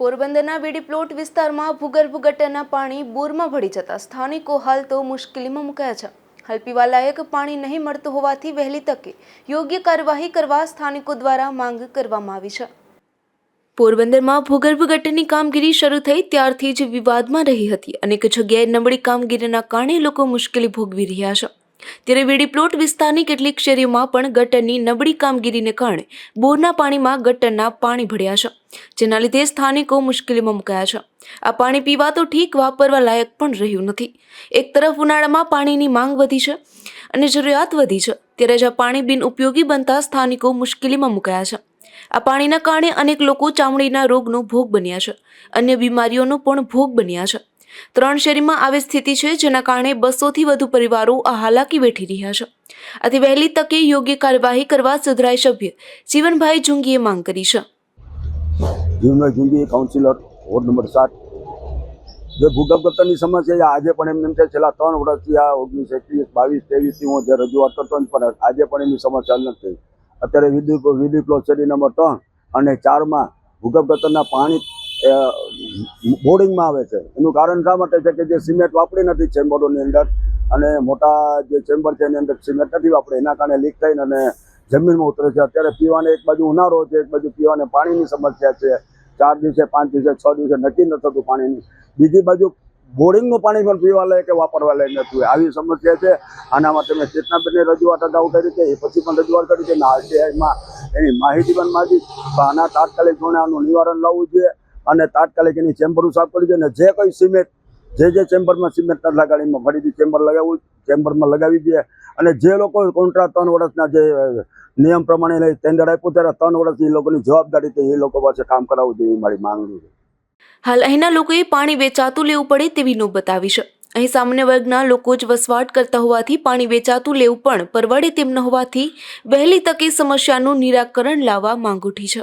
પોરબંદરના વીડી પ્લોટ વિસ્તારમાં ભૂગર્ભ ગટરના પાણી બોરમાં ભળી જતા સ્થાનિકો હાલ તો મુશ્કેલીમાં મુકાયા છે. હાલ પીવાલાયક પાણી નહીં મળતું હોવાથી વહેલી તકે યોગ્ય કાર્યવાહી કરવા સ્થાનિકો દ્વારા માંગ કરવામાં આવી છે. પોરબંદરમાં ભૂગર્ભ ગટરની કામગીરી શરૂ થઈ ત્યારથી જ વિવાદમાં રહી હતી. અનેક જગ્યાએ નબળી કામગીરીના કારણે લોકો મુશ્કેલી ભોગવી રહ્યા છે. ત્યારે વીડી પ્લોટ વિસ્તારની કેટલીક શેરીઓમાં પણ ગટરની નબળી કામગીરીને કારણે બોરના પાણીમાં ગટરના પાણી ભળ્યા છે, જેના લીધે સ્થાનિકો મુશ્કેલીમાં મુકાયા છે. આ પાણી પીવા તો ઠીક વાપરવા લાયક પણ રહ્યું નથી. એક તરફ ઉનાળામાં પાણીની માંગ વધી છે અને જરૂરિયાત વધી છે, ત્યારે જ આ પાણી બિન ઉપયોગી બનતા સ્થાનિકો મુશ્કેલીમાં મુકાયા છે. આ પાણીના કારણે અનેક લોકો ચામડીના રોગનો ભોગ બન્યા છે, અન્ય બીમારીઓનો પણ ભોગ બન્યા છે. ત્રણ શેરીમાં આવી સ્થિતિ છે, જેના કારણે બસોથી વધુ પરિવારો હાલાકી વેઠી રહ્યા છે. આથી વહેલી તકે યોગ્ય કાર્યવાહી કરવા સુધરાય સભ્ય જીવનભાઈ જુંગીએ માંગ કરી છે. Jivanbhai Jungi councillor ward number સાત. જે ભૂગર્ભ ગટરની સમસ્યા આજે પણ એમને એમ છે, છેલ્લા ત્રણ વર્ષથી આ ઓગણીસ, એકવીસ, બાવીસ, ત્રેવીસથી હું જે રજૂઆત કરતો પણ આજે પણ એની સમસ્યા નથી અત્યારે વિદ્યુત વિદ્યુત શેરી નંબર ત્રણ અને ચારમાં ભૂગર્ભ ગટરના પાણી બોર્ડિંગમાં આવે છે. એનું કારણ શા માટે છે કે જે સિમેન્ટ વાપરી નથી ચેમ્બરોની અંદર અને મોટા જે ચેમ્બર છે એની અંદર સિમેન્ટ નથી વાપરી, એના કારણે લીક થઈને અને જમીનમાં ઉતરે છે. અત્યારે પીવાને એક બાજુ ઉનાળો છે, એક બાજુ પીવાને પાણીની સમસ્યા છે. ચાર દિવસે, પાંચ દિવસે, છ દિવસે નક્કી ન થતું પાણીની. બીજી બાજુ બોરિંગનું પાણી પણ પીવા લાયક કે વાપરવા લાયક નથી આવી સમસ્યા છે. આના માટે મેં ચેતનાબેનની રજૂઆત અગાઉ કરી છે. એ પછી પણ રજૂઆત કરી છે. અને આરટીઆઈમાં એની માહિતી પણ માગી આના તાત્કાલિક ધોરણે નિવારણ લાવવું જોઈએ. અને તાત્કાલિક એની ચેમ્બરો સાફ કરી દે અને જે કોઈ સિમેન્ટ, જે જે ચેમ્બરમાં સિમેન્ટ નથી લગાડીમાં ફરીથી ચેમ્બર લગાવવું ચેમ્બરમાં લગાવી દઈએ અને જે લોકો કોન્ટ્રાક્ટ ત્રણ વર્ષના જે નિયમ પ્રમાણે ટેન્ડર આપ્યું ત્યારે ત્રણ વર્ષની એ લોકોની જવાબદારી એ લોકો પાસે કામ કરાવવું જોઈએ મારી માંગણી છે. હાલ અહીંના લોકોએ પાણી વેચાતું લેવું પડે તેવી નોબત આવી છે. અહીં સામાન્ય વર્ગના લોકો જ વસવાટ કરતા હોવાથી પાણી વેચાતું લેવું પણ પરવડે તેમ ન હોવાથી વહેલી તકે સમસ્યાનું નિરાકરણ લાવવા માંગ ઉઠી છે.